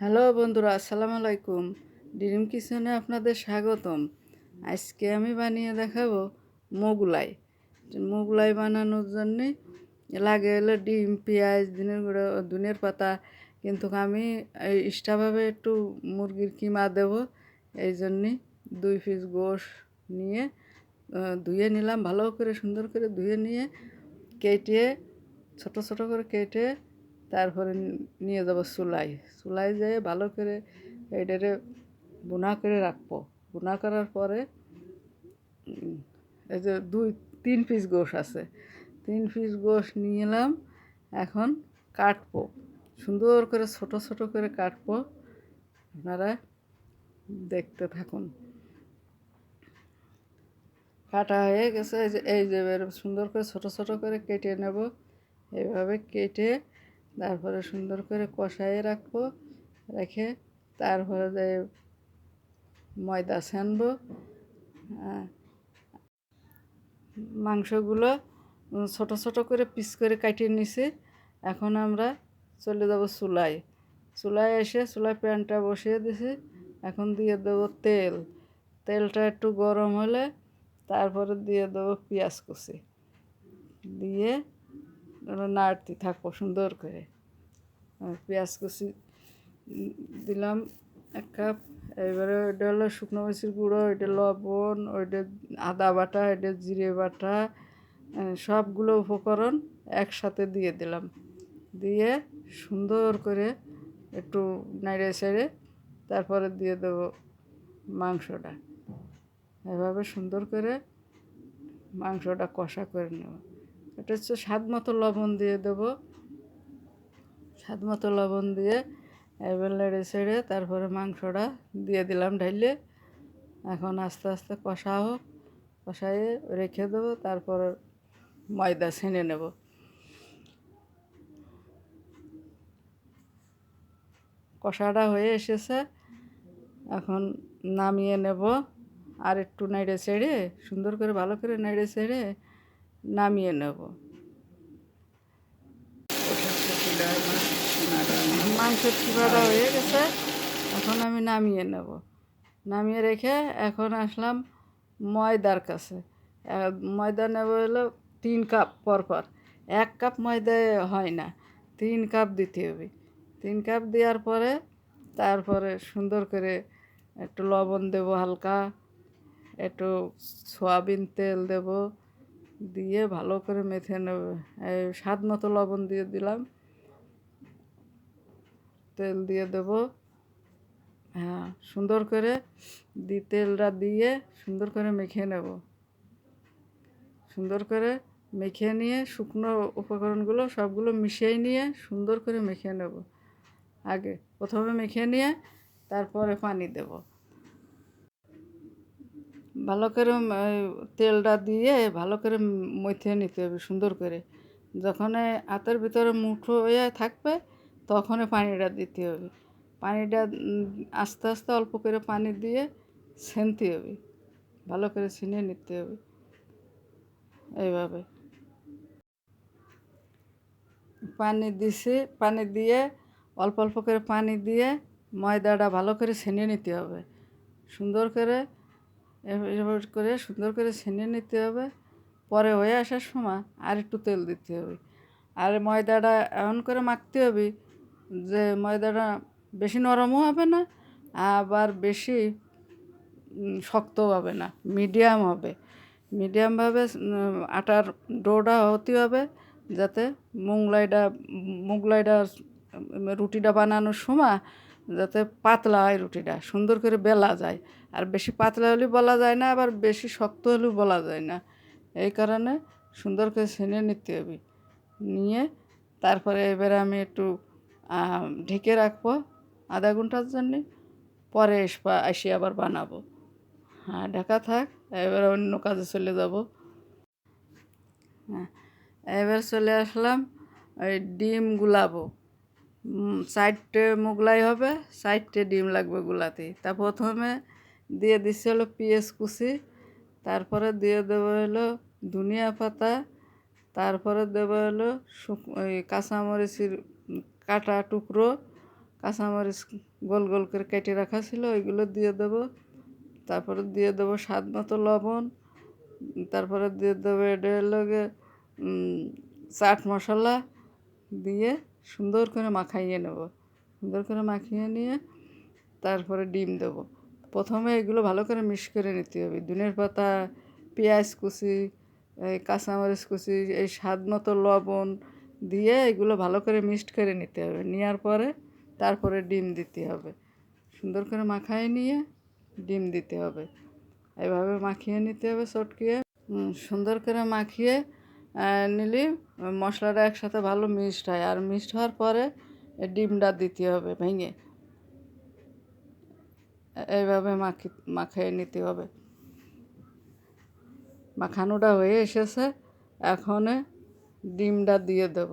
Hello বন্ধুরা, আসসালামু আলাইকুম। ড্রিম কিচেনে আপনাদের স্বাগতম। আজকে আমি বানিয়ে দেখাবো মোগলাই। মোগলাই বানানোর জন্যে লাগে হলো ডিম, পেঁয়াজ দিনের গুঁড়ো দুনের পাতা। কিন্তু আমি এক্সট্রাভাবে একটু মুরগির কিমা দেব। এই জন্যে দুই পিস গোশ নিয়ে ধুয়ে নিলাম। ভালো করে সুন্দর করে ধুয়ে নিয়ে কেটে, ছোট ছোট করে কেটে তারপরে নিয়ে যাব চুলাই চুলাই যেয়ে ভালো করে এটারে বোনা করে রাখব। বোনা করার পরে এই যে দুই, তিন পিস গোশ আছে। তিন পিস গোশ নিয়ে এলাম এখন কাটবো। সুন্দর করে, ছোট ছোট করে কাটবো। আপনারা দেখতে থাকুন। কাটা হয়ে গেছে, এই যে এই যে সুন্দর করে ছোট ছোট করে কেটে নেব। এইভাবে কেটে তারপরে সুন্দর করে কষায়ে রাখব রেখে তারপরে যে ময়দা ছানবো আহ, মাংসগুলো ছোট ছোট করে পিস করে কাটিয়ে নিছি। এখন আমরা চলে যাব চুলায়। চুলায় এসে চুলায় প্যানটা বসিয়ে দিছি। এখন দিয়ে দেবো তেল। তেলটা একটু গরম হলে তারপরে দিয়ে দেবো পেঁয়াজ কুচি। দিয়ে নাড়তে থাকব, সুন্দর করে। পেঁয়াজ কুচি দিলাম এক কাপ। এবারে ওইটা হলো শুকনো মরিচের গুঁড়ো, ওইটা লবণ, ওইটা আদা বাটা, ওইটা জিরে বাটা সবগুলো উপকরণ একসাথে দিয়ে দিলাম। দিয়ে সুন্দর করে একটু নাড়ে ছেড়ে তারপরে দিয়ে দেবো মাংসটা। এভাবে সুন্দর করে মাংসটা কষা করে নেব। এটা হচ্ছে স্বাদ মতো লবণ দিয়ে দেবো। স্বাদ মতো লবণ দিয়ে এবার নেড়ে ছেড়ে তারপরে মাংসটা দিয়ে দিলাম ঢাইলে। এখন আস্তে আস্তে কষা হোক কষাইয়ে রেখে দেবো, তারপরে ময়দা ছেনে নেব। কষাটা হয়ে এসেছে। এখন নামিয়ে নেব। আর একটু নেড়ে ছেড়ে, সুন্দর করে ভালো করে নেড়ে ছেড়ে নামিয়ে নেব। মাংসের চিবাটা হয়ে গেছে, এখন আমি নামিয়ে নেব। নামিয়ে রেখে এখন আসলাম ময়দার কাছে। ময়দা নেব হলো তিন কাপ পরপর। এক কাপ ময়দায় হয় না, তিন কাপ দিতে হবে। তিন কাপ দেওয়ার পরে তারপরে সুন্দর করে একটু লবণ দেবো হালকা, একটু সয়াবিন তেল দেব দিয়ে ভালো করে মেখে নেব। স্বাদ মতো লবণ দিয়ে দিলাম। তেল দিয়ে দেব। হ্যাঁ সুন্দর করে দি তেলটা দিয়ে সুন্দর করে মেখে নেব। সুন্দর করে মেখে নিয়ে শুকনো উপকরণগুলো সবগুলো মিশিয়ে নিয়ে সুন্দর করে মেখে নেব। আগে প্রথমে মেখে নিয়ে তারপরে পানি দেব। ভালো করে তেলটা দিয়ে ভালো করে মথে নিতে হবে সুন্দর করে। যখন হাতের ভিতরে মুঠো হয়ে থাকবে তখন পানিটা দিতে হবে। পানিটা আস্তে আস্তে অল্প করে পানি দিয়ে ছেনতে হবে। ভালো করে ছিনে নিতে হবে। এইভাবে। পানি দিছি, পানি দিয়ে অল্প অল্প করে পানি দিয়ে ময়দাটা ভালো করে ছেনে নিতে হবে। সুন্দর করে এভাবে করে সুন্দর করে ছেনে নিতে হবে। পরে হয়ে আসার সময় আর একটু তেল দিতে হবে। আর ময়দাটা এমন করে মাখতে হবে যে ময়দাটা বেশি নরমও হবে না আবার বেশি উম, শক্তও হবে না মিডিয়াম হবে। মিডিয়ামভাবে আটার ডোটা হতে হবে যাতে মোগলাইটা মুগলাইটা রুটিটা বানানোর সময় যাতে পাতলা হয় রুটিটা, সুন্দর করে বেলা যায়। আর বেশি পাতলা হলেও বলা যায় না, আবার বেশি শক্ত হলেও বলা যায় না। এই কারণে সুন্দর করে ছেনে নিতে হবে। নিয়ে তারপরে এবার আমি একটু ঢেকে রাখব আধা ঘণ্টার জন্যে, পরে এসে আবার বানাবো। হ্যাঁ ঢাকা থাক, এবার অন্য কাজে চলে যাব। হ্যাঁ এবার চলে আসলাম, ওই ডিম গুলাবো। চারটে মোগলাই হবে, চারটে ডিম লাগবে গুলাতে। তা প্রথমে দিয়ে দিচ্ছে হলো পেঁয়াজ কুচি, তারপরে দিয়ে দেবো হলো ধনিয়া পাতা, তারপরে দেবো হলো কাঁচামরিচের কাটা টুকরো, কাঁচামরিচ গোল গোল করে কেটে রাখা ছিল, ওইগুলো দিয়ে দেব। তারপরে দিয়ে দেবো স্বাদ মতো লবণ, তারপরে দিয়ে দেবো এটা লগে চাট মশলা দিয়ে সুন্দর করে মাখাইয়ে নেব। সুন্দর করে মাখিয়ে নিয়ে তারপরে ডিম দেবো। প্রথমে এগুলো ভালো করে মিক্স করে নিতে হবে। ধনের পাতা, পেঁয়াজ কুচি, এই কাঁচামরিচ কুচি, এই স্বাদ মতো লবণ দিয়ে এগুলো ভালো করে মিক্সড করে নিতে হবে। নেওয়ার পরে তারপরে ডিম দিতে হবে। সুন্দর করে মাখায় নিয়ে ডিম দিতে হবে। এভাবে মাখিয়ে নিতে হবে চটকিয়ে। সুন্দর করে মাখিয়ে নিলে, মশলাটা একসাথে ভালো মিক্সড হয়। আর মিক্সড হওয়ার পরে ডিমটা দিতে হবে, ভেঙে। এইভাবে মাখি, মাখিয়ে নিতে হবে। মাখানোটা হয়ে এসেছে। এখন ডিমটা দিয়ে দেব।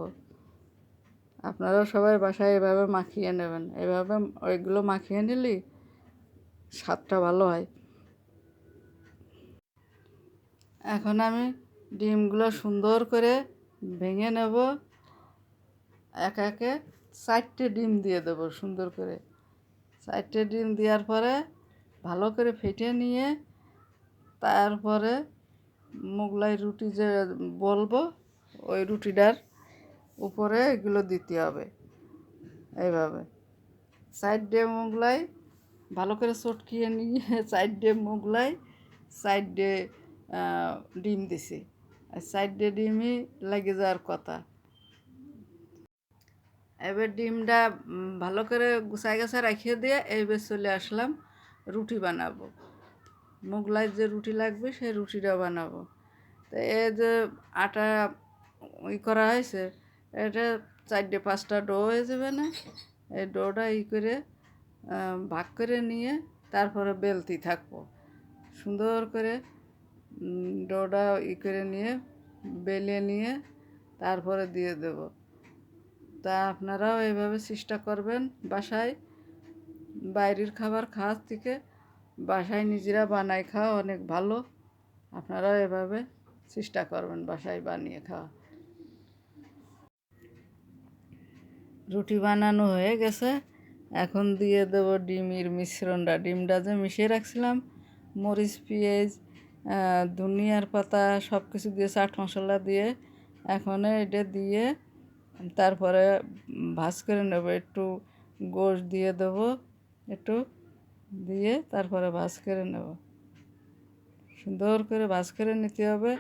আপনারাও সবাই বাসায় এভাবে মাখিয়ে নেবেন। এভাবে ওইগুলো মাখিয়ে নিলেই স্বাদটা ভালো হয়। এখন আমি ডিমগুলো সুন্দর করে ভেঙে নেব। এক একে চারটে ডিম দিয়ে দেব সুন্দর করে। চারটে ডিম দেওয়ার পরে ভালো করে ফেটে নিয়ে তারপরে মোগলাই রুটি যে বলব, ওই রুটিটার উপরে এগুলো দিতে হবে এইভাবে। সাইড মোগলাই ভালো করে চটকিয়ে নিয়ে সাইড মোগলাই সাইড ডিম দিছি। আর সাইড ডিমই লেগে যাওয়ার কথা। এবার ডিমটা ভালো করে গুছাই গাছা রাখিয়ে দিয়ে এইবার চলে আসলাম রুটি বানাবো। মোগলাই যে রুটি লাগবে, সেই রুটিটা বানাবো। তো এই যে আটা ই করা হয়েছে, এটা চারটে পাঁচটা ডো হয়ে যাবে না। এই ডোটা ই করে ভাগ করে নিয়ে তারপরে বেলতি থাকব। সুন্দর করে ডোটা ই করে নিয়ে বেলে নিয়ে তারপরে দিয়ে দেব। তা আপনারাও এইভাবে চেষ্টা করবেন বাসায়। বাইরের খাবার খাওয়ার থেকে বাসায় নিজেরা বানায় খাওয়া অনেক ভালো। আপনারাও এভাবে চেষ্টা করবেন বাসায় বানিয়ে খাওয়া। রুটি বানানো হয়ে গেছে। এখন দিয়ে দেব ডিমের মিশ্রণটা। ডিমটা যে মিশিয়ে রাখছিলাম, মরিচ, পেঁয়াজ ধনিয়ার পাতা সব কিছু দিয়ে চাট মশলা দিয়ে এখন এটা দিয়ে তারপরে ভাজ করে নেব। একটু গোশ দিয়ে দেব একটু দিয়ে তারপরে ভাজ করে নেব। সুন্দর করে ভাজ করে নিতে হবে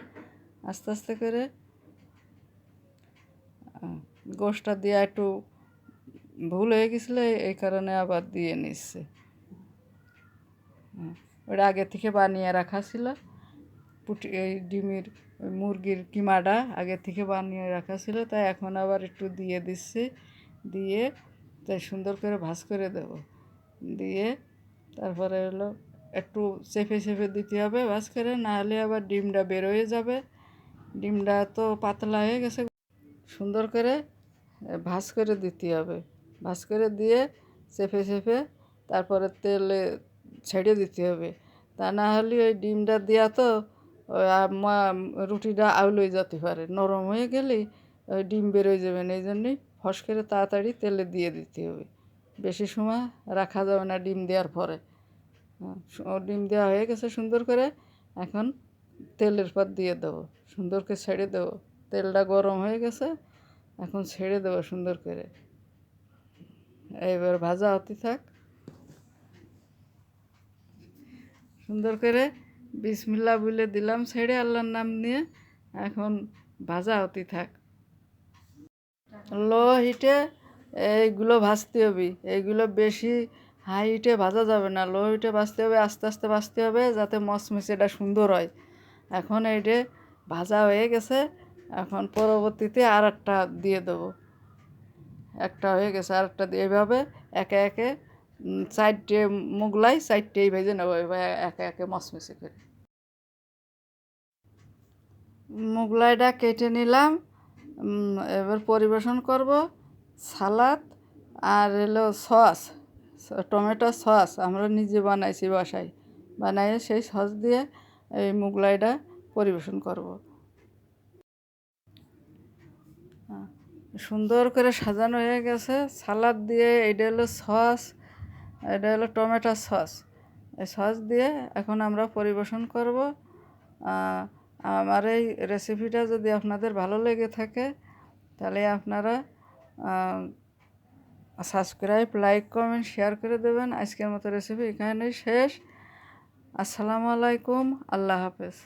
আস্তে আস্তে করে। গোশটা দিয়ে একটু ভুল হয়ে গেছিল এই কারণে আবার দিয়ে নিচ্ছে। হুম, ওটা আগে থেকে বানিয়ে রাখা ছিল। পুটি, এই ডিমের মুরগির কিমাটা আগে থেকে বানিয়ে রাখা ছিল তাই এখন আবার একটু দিয়ে দিচ্ছি, দিয়ে তাই সুন্দর করে ভাজ করে দেব। দিয়ে তারপরে হলো একটু চেপে চেপে দিতে হবে ভাজ করে না হলে আবার ডিমটা বেরোয়ে যাবে। ডিমটা তো পাতলা হয়ে গেছে। সুন্দর করে ভাজ করে দিতে হবে। ভাজ করে দিয়ে চেপে চেপে তারপরে তেলে ছেড়ে দিতে হবে। তা না হলে ওই ডিমটা দেওয়া তো রুটিটা আউলই যেতে পারে। নরম হয়ে গেলেই ডিম বেরোয় যাবে না এই জন্যই ফস করে তাড়াতাড়ি তেলে দিয়ে দিতে হবে। বেশি সময় রাখা যাবে না ডিম দেওয়ার পরে। হ্যাঁ, ডিম দেওয়া হয়ে গেছে সুন্দর করে এখন তেলের পর দিয়ে দেবো সুন্দর করে ছেড়ে দেবো। তেলটা গরম হয়ে গেছে এখন ছেড়ে দেবো সুন্দর করে। এইবার ভাজা হতে থাক। সুন্দর করে বিসমিল্লা বলে দিলাম, ছেড়ে আল্লাহর নাম নিয়ে এখন ভাজা হতে থাক। লো হিটে এইগুলো ভাজতে হবে, এইগুলো বেশি হাই হিটে ভাজা যাবে না। লো হিটে ভাজতে হবে, আস্তে আস্তে ভাজতে হবে যাতে মচমচেটা সুন্দর হয়। এখন এইটে ভাজা হয়ে গেছে, এখন পরবর্তীতে আর একটা দিয়ে দেবো। একটা হয়ে গেছে আর একটা দিয়ে। এইভাবে একে একে চারটে মুগলাই চারটেই ভেজে নেব একে একে মচমচে করে। মুগলাইটা কেটে নিলাম এবার পরিবেশন করব সালাদ আর এলো সস, টমেটো সস, আমরা নিজে বানাইছি বাসায়। বানাইয়ে সেই সস দিয়ে এই মুগলাইটা পরিবেশন করব। সুন্দর করে সাজানো হয়ে গেছে। সালাদ দিয়ে এটা হলো সস এটা হলো টমেটো সস। এই সস দিয়ে এখন আমরা পরিবেশন করব। আমার এই রেসিপিটা যদি আপনাদের ভালো লেগে থাকে, তাহলে আপনারা সাবস্ক্রাইব লাইক কমেন্ট শেয়ার করে দেবেন। আজকের মতো রেসিপি এখানেই শেষ। আসসালামু আলাইকুম। আল্লাহ হাফেজ।